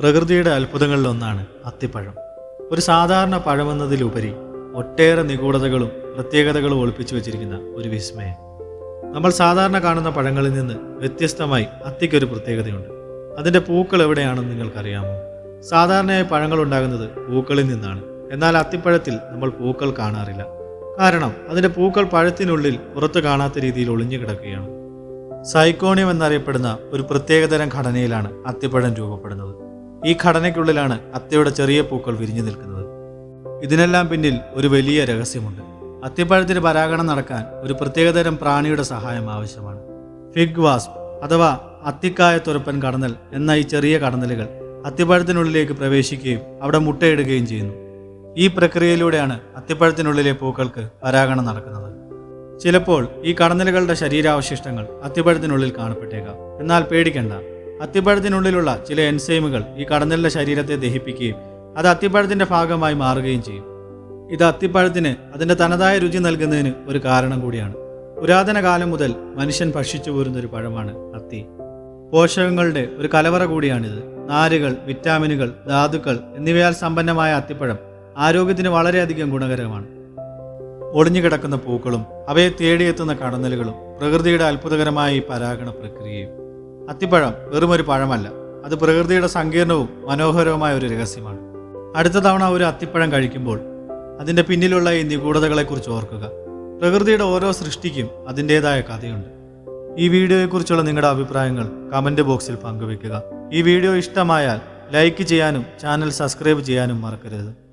പ്രകൃതിയുടെ അത്ഭുതങ്ങളിലൊന്നാണ് അത്തിപ്പഴം. ഒരു സാധാരണ പഴമെന്നതിലുപരി ഒട്ടേറെ നിഗൂഢതകളും പ്രത്യേകതകളും ഒളിപ്പിച്ചു വച്ചിരിക്കുന്ന ഒരു വിസ്മയം. നമ്മൾ സാധാരണ കാണുന്ന പഴങ്ങളിൽ നിന്ന് വ്യത്യസ്തമായി അത്തിക്കൊരു പ്രത്യേകതയുണ്ട്. അതിന്റെ പൂക്കൾ എവിടെയാണെന്ന് നിങ്ങൾക്കറിയാമോ? സാധാരണയായി പഴങ്ങൾ ഉണ്ടാകുന്നത് പൂക്കളിൽ നിന്നാണ്. എന്നാൽ അത്തിപ്പഴത്തിൽ നമ്മൾ പൂക്കൾ കാണാറില്ല. കാരണം അതിന്റെ പൂക്കൾ പഴത്തിനുള്ളിൽ പുറത്തു കാണാത്ത രീതിയിൽ ഒളിഞ്ഞു കിടക്കുകയാണ്. സൈക്കോണിയം എന്നറിയപ്പെടുന്ന ഒരു പ്രത്യേകതരം ഘടനയിലാണ് അത്തിപ്പഴം രൂപപ്പെടുന്നത്. ഈ ഘടനയ്ക്കുള്ളിലാണ് അത്തയുടെ ചെറിയ പൂക്കൾ വിരിഞ്ഞു നിൽക്കുന്നത്. ഇതിനെല്ലാം പിന്നിൽ ഒരു വലിയ രഹസ്യമുണ്ട്. അത്തിപ്പഴത്തിന് പരാഗണം നടക്കാൻ ഒരു പ്രത്യേകതരം പ്രാണിയുടെ സഹായം ആവശ്യമാണ്. ഫിഗ് വാസ്പ് അഥവാ അത്തിക്കായ തുരപ്പൻ കടന്നൽ എന്ന ഈ ചെറിയ കടന്നലുകൾ അത്തിപ്പഴത്തിനുള്ളിലേക്ക് പ്രവേശിക്കുകയും അവിടെ മുട്ടയിടുകയും ചെയ്യുന്നു. ഈ പ്രക്രിയയിലൂടെയാണ് അത്തിപ്പഴത്തിനുള്ളിലെ പൂക്കൾക്ക് പരാഗണം നടക്കുന്നത്. ചിലപ്പോൾ ഈ കടന്നലുകളുടെ ശരീരാവശിഷ്ടങ്ങൾ അത്തിപ്പഴത്തിനുള്ളിൽ കാണപ്പെട്ടേക്കാം. എന്നാൽ പേടിക്കണ്ട. അത്തിപ്പഴത്തിനുള്ളിലുള്ള ചില എൻസൈമുകൾ ഈ കടന്നലിന്റെ ശരീരത്തെ ദഹിപ്പിക്കുകയും അത് അത്തിപ്പഴത്തിന്റെ ഭാഗമായി മാറുകയും ചെയ്യും. ഇത് അത്തിപ്പഴത്തിന് അതിന്റെ തനതായ രുചി നൽകുന്നതിന് ഒരു കാരണം കൂടിയാണ്. പുരാതന കാലം മുതൽ മനുഷ്യൻ ഭക്ഷിച്ചു പോരുന്ന ഒരു പഴമാണ് അത്തി. പോഷകങ്ങളുടെ ഒരു കലവറ കൂടിയാണിത്. നാരുകൾ വിറ്റാമിനുകൾ ധാതുക്കൾ എന്നിവയാൽ സമ്പന്നമായ അത്തിപ്പഴം ആരോഗ്യത്തിന് വളരെയധികം ഗുണകരമാണ്. ഒളിഞ്ഞുകിടക്കുന്ന പൂക്കളും അവയെ തേടിയെത്തുന്ന കടന്നലുകളും പ്രകൃതിയുടെ അത്ഭുതകരമായ ഈ പരാഗണ പ്രക്രിയയും അത്തിപ്പഴം വെറുമൊരു പഴമല്ല. അത് പ്രകൃതിയുടെ സങ്കീർണവും മനോഹരവുമായ ഒരു രഹസ്യമാണ്. അടുത്ത തവണ ഒരു അത്തിപ്പഴം കഴിക്കുമ്പോൾ അതിന്റെ പിന്നിലുള്ള ഈ നിഗൂഢതകളെക്കുറിച്ച് ഓർക്കുക. പ്രകൃതിയുടെ ഓരോ സൃഷ്ടിക്കും അതിന്റേതായ കഥയുണ്ട്. ഈ വീഡിയോയെക്കുറിച്ചുള്ള നിങ്ങളുടെ അഭിപ്രായങ്ങൾ കമന്റ് ബോക്സിൽ പങ്കുവെക്കുക ഈ വീഡിയോ ഇഷ്ടമായാൽ ലൈക്ക് ചെയ്യാനും ചാനൽ സബ്സ്ക്രൈബ് ചെയ്യാനും മറക്കരുത്.